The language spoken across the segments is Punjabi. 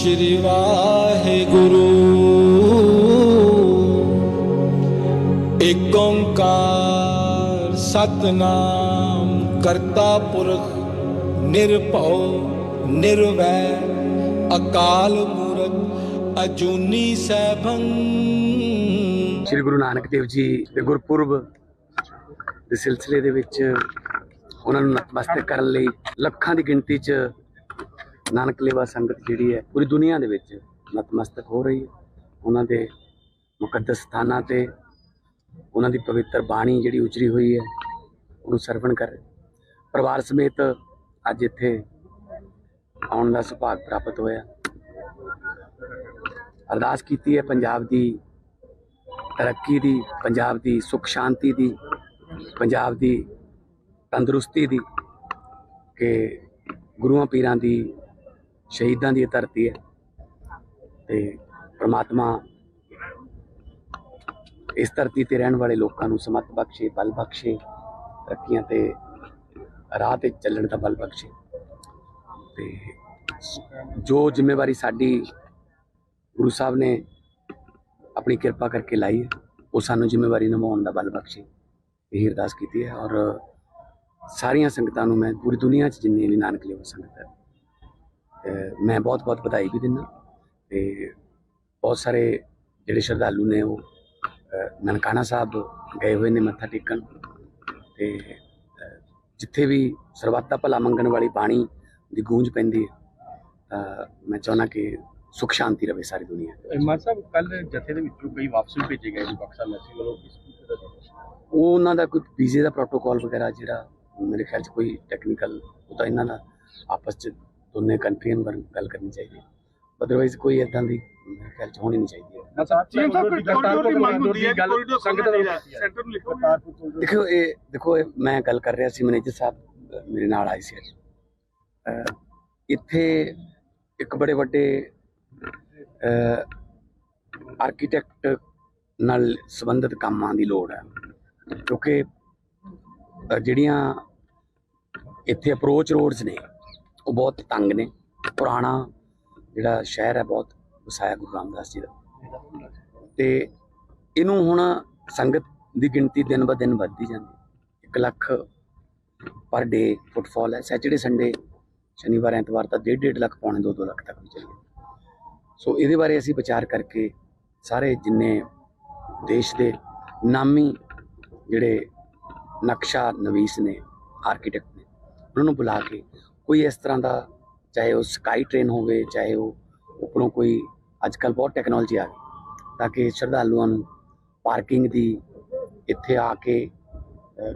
ਸ਼੍ਰੀ ਵਾਹਿਗੁਰੂ। ਏਕ ਓੰਕਾਰ ਸਤਨਾਮ ਕਰਤਾ ਪੁਰਖ ਨਿਰਭਉ ਨਿਰਵੈਰ ਅਕਾਲ ਮੂਰਤ ਅਜੂਨੀ ਸੈਭੰ। ਸ੍ਰੀ ਗੁਰੂ ਨਾਨਕ ਦੇਵ ਜੀ ਦੇ ਗੁਰਪੁਰਬ ਦੇ ਸਿਲਸਿਲੇ ਦੇ ਵਿੱਚ ਉਹਨਾਂ ਨੂੰ ਨਤਮਸਤਕ ਕਰਨ ਲਈ ਲੱਖਾਂ ਦੀ ਗਿਣਤੀ 'ਚ ਨਾਨਕ ਲੇਵਾ ਸੰਗਤ ਜਿਹੜੀ ਹੈ, ਪੂਰੀ ਦੁਨੀਆ ਦੇ ਵਿੱਚ ਨਤਮਸਤਕ ਹੋ ਰਹੀ ਹੈ। ਉਹਨਾਂ ਦੇ ਮੁਕੱਦਸ ਸਥਾਨਾਂ ਤੇ ਉਹਨਾਂ ਦੀ ਪਵਿੱਤਰ ਬਾਣੀ ਜਿਹੜੀ ਉਚਰੀ ਹੋਈ ਹੈ, ਉਹਨੂੰ ਸਰਵਣ ਕਰ। ਪਰਿਵਾਰ ਸਮੇਤ ਅੱਜ ਇੱਥੇ ਆਉਣ ਦਾ ਸੁਭਾਗ ਪ੍ਰਾਪਤ ਹੋਇਆ। ਅਰਦਾਸ ਕੀਤੀ ਹੈ ਪੰਜਾਬ ਦੀ ਤਰੱਕੀ ਦੀ, ਪੰਜਾਬ ਦੀ ਸੁਖ ਸ਼ਾਂਤੀ ਦੀ, ਪੰਜਾਬ ਦੀ ਤੰਦਰੁਸਤੀ ਦੀ ਕਿ ਗੁਰੂਆਂ ਪੀਰਾਂ ਦੀ ਸ਼ਹੀਦਾਂ ਦੀ ਧਰਤੀ ਹੈ। ਤੇ ਪ੍ਰਮਾਤਮਾ ਇਸ ਧਰਤੀ ਤੇ ਰਹਿਣ ਵਾਲੇ ਲੋਕਾਂ ਨੂੰ ਸਮਤ ਬਖਸ਼ੇ, ਬਲ ਬਖਸ਼ੇ, ਤਰੱਕੀਆਂ ਤੇ ਰਾਹ ਤੇ ਚੱਲਣ ਦਾ ਬਲ ਬਖਸ਼ੇ। ਤੇ ਜੋ ਜ਼ਿੰਮੇਵਾਰੀ ਸਾਡੀ ਗੁਰੂ ਸਾਹਿਬ ਨੇ ਆਪਣੀ ਕਿਰਪਾ ਕਰਕੇ ਲਾਈ ਉਹ ਸਾਨੂੰ ਜ਼ਿੰਮੇਵਾਰੀ ਨਿਭਾਉਣ ਦਾ ਬਲ ਬਖਸ਼ੇ। ਇਹ ਅਰਦਾਸ ਕੀਤੀ ਹੈ ਔਰ ਸਾਰੀਆਂ ਸੰਗਤਾਂ ਨੂੰ ਮੈਂ ਪੂਰੀ ਦੁਨੀਆ 'ਚ ਜਿੰਨੀ ਵੀ ਨਾਨਕ ਲੇਵਾ ਸੰਗਤ ਹੈ ਮੈਂ ਬਹੁਤ ਬਹੁਤ ਵਧਾਈ ਵੀ ਦਿੰਦਾ। ਤੇ ਬਹੁਤ ਸਾਰੇ ਜਿਹੜੇ ਸ਼ਰਧਾਲੂ ਨੇ ਉਹ ਨਨਕਾਣਾ ਸਾਹਿਬ ਗਏ ਹੋਏ ਨੇ ਮੱਥਾ ਟੇਕਣ। ਤੇ ਜਿੱਥੇ ਵੀ ਸਰਬੱਤਾ ਭਲਾ ਮੰਗਣ ਵਾਲੀ ਬਾਣੀ ਦੀ ਗੂੰਜ ਪੈਂਦੀ ਹੈ ਤਾਂ ਮੈਂ ਚਾਹੁੰਦਾ ਕਿ ਸੁਖ ਸ਼ਾਂਤੀ ਰਵੇ ਸਾਰੀ ਦੁਨੀਆ। ਮਾਨ ਸਾਹਿਬ ਕੱਲ ਜਥੇ ਦੇ ਵਿੱਚੋਂ ਕਈ ਵਾਪਸ ਵੀ ਭੇਜੇ ਗਏ ਜੀ ਬਕਸਾ ਮੈਸੀ ਵੱਲੋਂ। ਉਹ ਉਹਨਾਂ ਦਾ ਕੋਈ ਵੀਜ਼ੇ ਦਾ ਪ੍ਰੋਟੋਕਾਲ ਵਗੈਰਾ ਜਿਹੜਾ ਮੇਰੇ ਖਿਆਲ 'ਚ ਕੋਈ ਟੈਕਨੀਕਲ ਉਹ ਤਾਂ ਇਹਨਾਂ ਦਾ ਆਪਸ 'ਚ ਦੋਨੇ ਕੰਟਰੀਆਂ ਨੂੰ ਗੱਲ- ਕਰਨੀ ਚਾਹੀਦੀ ਹੈ। ਅਦਰਵਾਈਜ਼ ਕੋਈ ਇਦਾਂ ਦੀ ਮੇਰੇ ਖਿਆਲ 'ਚ ਹੋਣੀ ਨਹੀਂ ਚਾਹੀਦੀ ਹੈ। ਸੀਐਮ ਸਾਹਿਬ ਕੋਈ ਕੋਰੀਡੋਰ ਦੀ ਮੰਗ ਹੁੰਦੀ ਹੈ ਗੱਲ ਸੰਗਤ ਦਾ ਸੈਂਟਰ ਨੂੰ ਲਿਖੋ। ਦੇਖੋ ਇਹ ਦੇਖੋ ਇਹ ਮੈਂ ਗੱਲ ਕਰ ਰਿਹਾ ਸੀ ਮੈਨੇਜਰ ਸਾਹਿਬ ਮੇਰੇ ਨਾਲ ਆਏ ਸੀ ਅੱਜ। ਇੱਥੇ ਇੱਕ ਬੜੇ ਵੱਡੇ ਆਰਕੀਟੈਕਟ ਨਾਲ ਸੰਬੰਧਿਤ ਕੰਮਾਂ ਦੀ ਲੋੜ ਹੈ। ਕਿਉਂਕਿ ਜਿਹੜੀਆਂ ਇੱਥੇ ਅਪਰੋਚ ਰੋਡਸ ਨੇ ਉਹ ਬਹੁਤ ਤੰਗ ਨੇ। ਪੁਰਾਣਾ ਜਿਹੜਾ ਸ਼ਹਿਰ ਹੈ ਬਹੁਤ ਵਸਾਇਆ ਗੁਰੂ ਰਾਮਦਾਸ ਜੀ ਦਾ। ਤੇ ਇਹਨੂੰ ਹੁਣ ਸੰਗਤ ਦੀ ਗਿਣਤੀ ਦਿਨ ਬ ਦਿਨ ਵੱਧਦੀ ਜਾਂਦੀ 1 ਲੱਖ ਪਰ ਡੇ ਫੁੱਟਫਾਲ ਹੈ। ਸੈਚਰਡੇ ਸੰਡੇ ਸ਼ਨੀਵਾਰ, ਐਤਵਾਰ ਤਾਂ 1.5 ਲੱਖ ਪੌਣੇ 2-2 ਲੱਖ ਤੱਕ ਵੀ ਚੱਲੇ ਸੋ ਇਹਦੇ ਬਾਰੇ ਅਸੀਂ ਵਿਚਾਰ ਕਰਕੇ ਸਾਰੇ ਜਿੰਨੇ ਦੇਸ਼ ਦੇ ਨਾਮੀ ਜਿਹੜੇ ਨਕਸ਼ਾ ਨਵੀਸ ਨੇ, ਆਰਕੀਟੈਕਟ ਨੇ, ਉਹਨਾਂ ਨੂੰ ਬੁਲਾ ਕੇ ਕੋਈ ਇਸ ਤਰ੍ਹਾਂ ਦਾ, ਚਾਹੇ ਉਹ ਸਕਾਈ ਟ੍ਰੇਨ ਹੋਵੇ, ਚਾਹੇ ਉਹ ਉੱਪਰੋਂ ਕੋਈ ਅੱਜ ਕੱਲ ਬਹੁਤ ਟੈਕਨੋਲੋਜੀ ਆ ਗਈ, ਤਾਂ ਕਿ ਸ਼ਰਧਾਲੂਆਂ ਨੂੰ ਪਾਰਕਿੰਗ ਦੀ, ਇੱਥੇ ਆ ਕੇ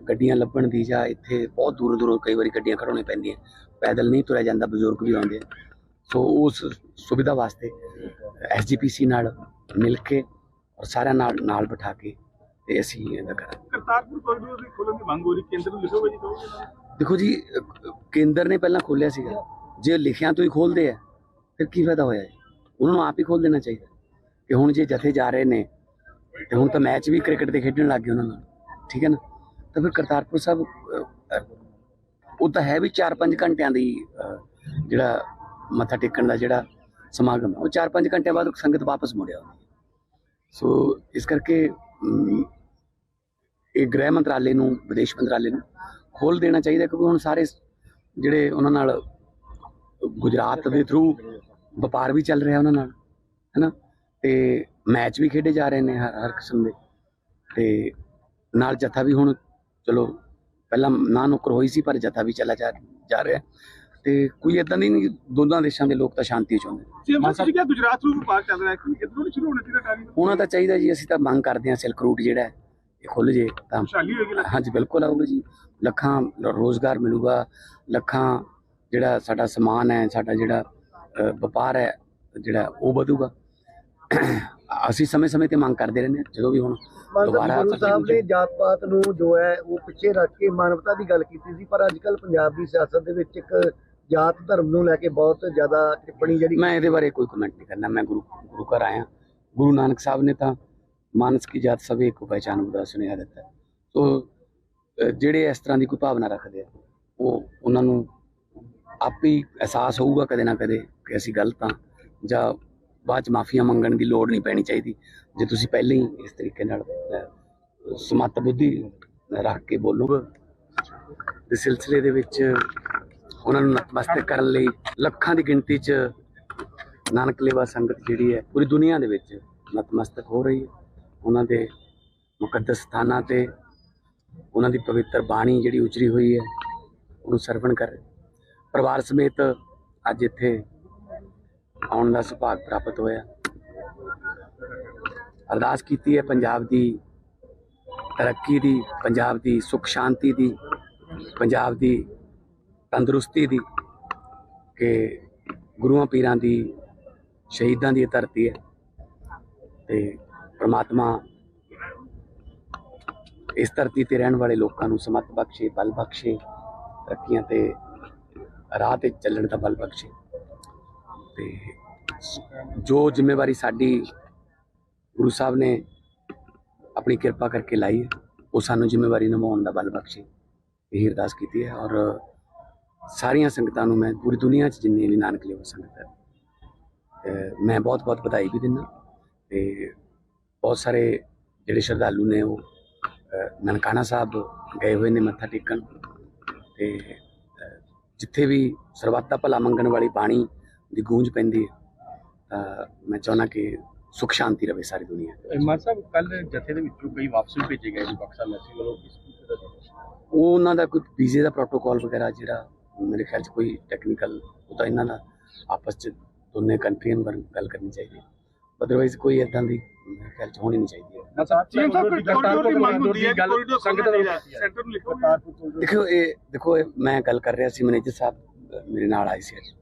ਗੱਡੀਆਂ ਲੱਭਣ ਦੀ ਜਾਂ ਇੱਥੇ ਬਹੁਤ ਦੂਰੋਂ ਦੂਰੋਂ ਕਈ ਵਾਰੀ ਗੱਡੀਆਂ ਖੜਾਉਣੀਆਂ ਪੈਂਦੀਆਂ, ਪੈਦਲ ਨਹੀਂ ਤੁਰਿਆ ਜਾਂਦਾ, ਬਜ਼ੁਰਗ ਵੀ ਆਉਂਦੇ ਸੋ ਉਸ ਸੁਵਿਧਾ ਵਾਸਤੇ ਐਸਜੀਪੀਸੀ ਨਾਲ ਮਿਲ ਕੇ ਔਰ ਸਾਰਿਆਂ ਨਾਲ ਨਾਲ ਬਿਠਾ ਕੇ ਤੇ ਅਸੀਂ ਇਹਦਾ ਕਰਾਂਗੇ। ਕਰਤਾਰਪੁਰ ਕੋਰੀਡੋਰ ਦੀ ਖੋਲਣ ਦੀ ਮੰਗ ਹੋ ਰਹੀ, ਕੇਂਦਰ ਨੂੰ ਲਿਖੋਗੇ ਜੀ, ਕਹੋਗੇ ਦੇਖੋ ਜੀ, ਕੇਂਦਰ ਨੇ ਪਹਿਲਾਂ ਖੋਲਿਆ ਸੀਗਾ। ਜੇ ਲਿਖਿਆ ਤੋਂ ਹੀ ਖੋਲਦੇ ਆ, ਫਿਰ ਕੀ ਫਾਇਦਾ ਹੋਇਆ ਜੀ? ਉਹਨਾਂ ਨੂੰ ਆਪ ਹੀ ਖੋਲ ਦੇਣਾ ਚਾਹੀਦਾ। ਕਿ ਹੁਣ ਜੇ ਜਥੇ ਜਾ ਰਹੇ ਨੇ, ਤੇ ਹੁਣ ਤਾਂ ਮੈਚ ਵੀ ਕ੍ਰਿਕਟ ਦੇ ਖੇਡਣ ਲੱਗ ਗਏ ਉਹਨਾਂ ਨਾਲ। ਠੀਕ ਹੈ ਨਾ? ਤਾਂ ਫਿਰ ਕਰਤਾਰਪੁਰ ਸਾਹਿਬ ਉਹ ਤਾਂ ਹੈ ਵੀ 4-5 ਘੰਟਿਆਂ ਦੀ ਜਿਹੜਾ ਮੱਥਾ ਟੇਕਣ ਦਾ ਜਿਹੜਾ ਸਮਾਗਮ ਹੈ, ਉਹ 4-5 ਘੰਟਿਆਂ ਬਾਅਦ ਸੰਗਤ ਵਾਪਸ ਮੁੜਿਆ ਸੋ, ਇਸ ਕਰਕੇ ਇਹ ਗ੍ਰਹਿ ਮੰਤਰਾਲੇ ਨੂੰ, ਵਿਦੇਸ਼ ਮੰਤਰਾਲੇ ਨੂੰ ਖੋਲ ਦੇਣਾ ਚਾਹੀਦਾ ਕਿਉਂਕਿ ਹੁਣ ਸਾਰੇ ਜਿਹੜੇ ਉਹਨਾਂ ਨਾਲ ਗੁਜਰਾਤ ਦੇ ਥਰੂ ਵਪਾਰ ਵੀ ਚੱਲ ਰਿਹਾ ਉਹਨਾਂ ਨਾਲ ਹੈਨਾ? ਤੇ ਮੈਚ ਵੀ ਖੇਡੇ ਜਾ ਰਹੇ ਨੇ ਹਰ ਹਰ ਕਿਸਮ ਦੇ। ਤੇ ਨਾਲ ਜਥਾ ਵੀ ਹੁਣ ਚਲੋ ਪਹਿਲਾਂ ਨਾ ਨੁਕਰ ਹੋਈ ਸੀ ਪਰ ਜਥਾ ਵੀ ਚੱਲਾ ਜਾ ਜਾ ਰਿਹਾ। ਤੇ ਕੋਈ ਇਦਾਂ ਨਹੀਂ ਦੋਨਾਂ ਦੇਸ਼ਾਂ ਦੇ ਲੋਕ ਤਾਂ ਸ਼ਾਂਤੀ ਚਾਹੁੰਦੇ ਨੇ। ਸੀਐਮ ਸਾਹਿਬ ਕਿਹਾ ਗੁਜਰਾਤ ਨੂੰ ਵਪਾਰ ਚੱਲ ਰਿਹਾ ਹੈ ਕਿ ਇਧਰੋਂ ਨਹੀਂ ਸ਼ੁਰੂ ਹੋਣਾ ਚਾਹੀਦਾ ਦਾ ਚਾਹੀਦਾ ਜੀ ਅਸੀਂ ਤਾਂ ਮੰਗ ਕਰਦੇ ਹਾਂ ਸਿਲਕ ਰੂਟ ਜਿਹੜਾ ਹੈ, ਖੁੱਲ ਜੇ ਤਾਂ ਹਾਂਜੀ ਬਿਲਕੁਲ ਆਊਗਾ ਜੀ। ਲੱਖਾਂ ਰੋਜ਼ਗਾਰ ਮਿਲੂਗਾ ਲੱਖਾਂ ਜਿਹੜਾ ਸਾਡਾ ਸਮਾਨ ਹੈ ਸਾਡਾ ਜਿਹੜਾ ਵਪਾਰ ਹੈ ਜਿਹੜਾ ਉਹ ਵਧੂਗਾ। ਅਸੀਂ ਸਮੇਂ-ਸਮੇਂ ਤੇ ਮੰਗ ਕਰਦੇ ਰਹਿੰਦੇ ਹਾਂ ਜਦੋਂ ਵੀ ਹੁਣ ਦੁਬਾਰਾ ਗੁਰੂ ਸਾਹਿਬ ਨੇ ਜਾਤ ਪਾਤ ਨੂੰ ਜੋ ਹੈ ਉਹ ਪਿੱਛੇ ਰੱਖ ਕੇ ਮਾਨਵਤਾ ਦੀ ਗੱਲ ਕੀਤੀ ਸੀ ਪਰ ਅੱਜ ਕੱਲ ਪੰਜਾਬ ਦੀ ਸਿਆਸਤ ਦੇ ਵਿੱਚ ਇੱਕ ਜਾਤ ਧਰਮ ਨੂੰ ਲੈ ਕੇ ਬਹੁਤ ਜ਼ਿਆਦਾ ਟਿੱਪਣੀ ਜਿਹੜੀ ਮੈਂ ਇਹਦੇ ਬਾਰੇ ਕੋਈ ਕਮੈਂਟ ਨਹੀਂ ਕਰਨਾ। ਮੈਂ ਗੁਰੂ ਗੁਰੂ ਘਰ ਆਇਆ। ਗੁਰੂ ਨਾਨਕ ਸਾਹਿਬ ਨੇ ਤਾਂ ਮਾਨਸ ਕੀ ਜਾਤ ਸਭੇ ਕੋ ਪਹਿਚਾਨ ਦਾ ਸੁਨੇਹਾ ਦਿੱਤਾ ਸੋ ਜਿਹੜੇ ਇਸ ਤਰ੍ਹਾਂ ਦੀ ਕੋਈ ਭਾਵਨਾ ਰੱਖਦੇ ਆ ਉਹ ਉਹਨਾਂ ਨੂੰ ਆਪੇ ਹੀ ਅਹਿਸਾਸ ਹੋਊਗਾ ਕਦੇ ਨਾ ਕਦੇ ਕਿ ਅਸੀਂ ਗਲਤ ਹਾਂ ਜਾਂ ਬਾਅਦ ਚ ਮਾਫੀਆਂ ਮੰਗਣ ਦੀ ਲੋੜ ਨਹੀਂ ਪੈਣੀ ਚਾਹੀਦੀ। ਜੇ ਤੁਸੀਂ ਪਹਿਲਾਂ ਹੀ ਇਸ ਤਰੀਕੇ ਨਾਲ ਅਹ, ਸਮੱਤ ਬੁੱਧੀ ਰੱਖ ਕੇ ਬੋਲੋਗੇ ਦੇ ਸਿਲਸਿਲੇ ਦੇ ਵਿੱਚ ਉਹਨਾਂ ਨੂੰ ਨਤਮਸਤਕ ਕਰਨ ਲਈ ਲੱਖਾਂ ਦੀ ਗਿਣਤੀ 'ਚ ਨਾਨਕ ਲੇਵਾ ਸੰਗਤ ਜਿਹੜੀ ਹੈ ਪੂਰੀ ਦੁਨੀਆ ਦੇ ਵਿੱਚ ਨਤਮਸਤਕ ਹੋ ਰਹੀ ਹੈ। ਉਹਨਾਂ ਦੇ ਮੁਕੱਦਸ ਸਥਾਨਾਂ ਤੇ ਉਹਨਾਂ ਦੀ ਪਵਿੱਤਰ ਬਾਣੀ ਜਿਹੜੀ ਉਚਰੀ ਹੋਈ ਹੈ, ਉਹਨੂੰ ਸਰਵਣ ਕਰ। ਪਰਿਵਾਰ ਸਮੇਤ ਅੱਜ ਇੱਥੇ ਆਉਣ ਦਾ ਸੁਭਾਗ ਪ੍ਰਾਪਤ ਹੋਇਆ। ਅਰਦਾਸ ਕੀਤੀ ਹੈ ਪੰਜਾਬ ਦੀ ਤਰੱਕੀ ਦੀ, ਪੰਜਾਬ ਦੀ ਸੁਖ ਸ਼ਾਂਤੀ ਦੀ, ਪੰਜਾਬ ਦੀ ਤੰਦਰੁਸਤੀ ਦੀ ਕਿ ਗੁਰੂਆਂ ਪੀਰਾਂ ਦੀ ਸ਼ਹੀਦਾਂ ਦੀ ਧਰਤੀ ਹੈ। ਤੇ ਪ੍ਰਮਾਤਮਾ ਇਸ ਧਰਤੀ ਤੇ ਰਹਿਣ ਵਾਲੇ ਲੋਕਾਂ ਨੂੰ ਸਮਤ ਬਖਸ਼ੇ, ਬਲ ਬਖਸ਼ੇ, ਤਰੱਕੀਆਂ ਤੇ ਰਾਹ ਤੇ ਚੱਲਣ ਦਾ ਬਲ ਬਖਸ਼ੇ। ਤੇ ਜੋ ਜ਼ਿੰਮੇਵਾਰੀ ਸਾਡੀ ਗੁਰੂ ਸਾਹਿਬ ਨੇ ਆਪਣੀ ਕਿਰਪਾ ਕਰਕੇ ਲਾਈ ਹੈ, ਉਹ ਸਾਨੂੰ ਜ਼ਿੰਮੇਵਾਰੀ ਨਿਭਾਉਣ ਦਾ ਬਲ ਬਖਸ਼ੇ। ਇਹ ਅਰਦਾਸ ਕੀਤੀ ਹੈ ਔਰ ਸਾਰੀਆਂ ਸੰਗਤਾਂ ਨੂੰ ਮੈਂ ਪੂਰੀ ਦੁਨੀਆ 'ਚ ਜਿੰਨੀ ਵੀ ਨਾਨਕ ਲੇਵਾ ਸੰਗਤ ਹੈ ਮੈਂ ਬਹੁਤ ਬਹੁਤ ਵਧਾਈ ਵੀ ਦਿੰਦਾ। ਤੇ ਬਹੁਤ ਸਾਰੇ ਜਿਹੜੇ ਸ਼ਰਧਾਲੂ ਨੇ ਉਹ ਨਨਕਾਣਾ ਸਾਹਿਬ ਗਏ ਹੋਏ ਨੇ ਮੱਥਾ ਟੇਕਣ ਤੇ ਜਿੱਥੇ ਵੀ ਸਰਬੱਤਾ ਭਲਾ ਮੰਗਣ ਵਾਲੀ ਬਾਣੀ ਦੀ ਗੂੰਜ ਪੈਂਦੀ ਹੈ ਤਾਂ ਮੈਂ ਚਾਹੁੰਦਾ ਕਿ ਸੁਖ ਸ਼ਾਂਤੀ ਰਵੇ ਸਾਰੀ ਦੁਨੀਆ 'ਚ। ਮਾਨ ਸਾਹਿਬ ਕੱਲ ਜਥੇ ਦੇ ਵਿੱਚੋਂ ਕਈ ਵਾਪਸ ਵੀ ਭੇਜੇ ਗਏ ਜੀ ਬਕਸਾ ਮੈਸੀ ਵੱਲੋਂ ਉਹ ਉਹਨਾਂ ਦਾ ਕੋਈ ਵੀਜ਼ੇ ਦਾ ਪ੍ਰੋਟੋਕਾਲ ਵਗੈਰਾ ਜਿਹੜਾ ਮੇਰੇ ਖਿਆਲ 'ਚ ਕੋਈ ਟੈਕਨੀਕਲ ਉਹ ਤਾਂ ਇਹਨਾਂ ਦਾ ਆਪਸ 'ਚ ਦੋਨੇ ਕੰਟਰੀਆਂ ਨੂੰ ਗੱਲ ਕਰਨੀ ਚਾਹੀਦੀ ਹੈ ਅਦਰਵਾਈਜ਼ ਕੋਈ ਇਦਾਂ ਦੀ ਖਿਆਲ 'ਚ ਹੋਣੀ ਨਹੀਂ ਚਾਹੀਦੀ ਹੈ। ਸਾਹਿਬ ਕੋਈ ਕੋਰੀਡੋਰ ਦੀ ਮੰਗ ਹੁੰਦੀ ਹੈ ਕੋਰੀਡੋਰ ਸੰਗਤ ਦਾ ਸੈਂਟਰ ਨੂੰ ਲਿਖੋ। ਦੇਖੋ ਇਹ ਦੇਖੋ ਇਹ ਮੈਂ ਗੱਲ ਕਰ ਰਿਹਾ ਸੀ ਮੈਨੇਜਰ ਸਾਹਿਬ ਮੇਰੇ ਨਾਲ ਆਏ ਸੀ ਅੱਜ।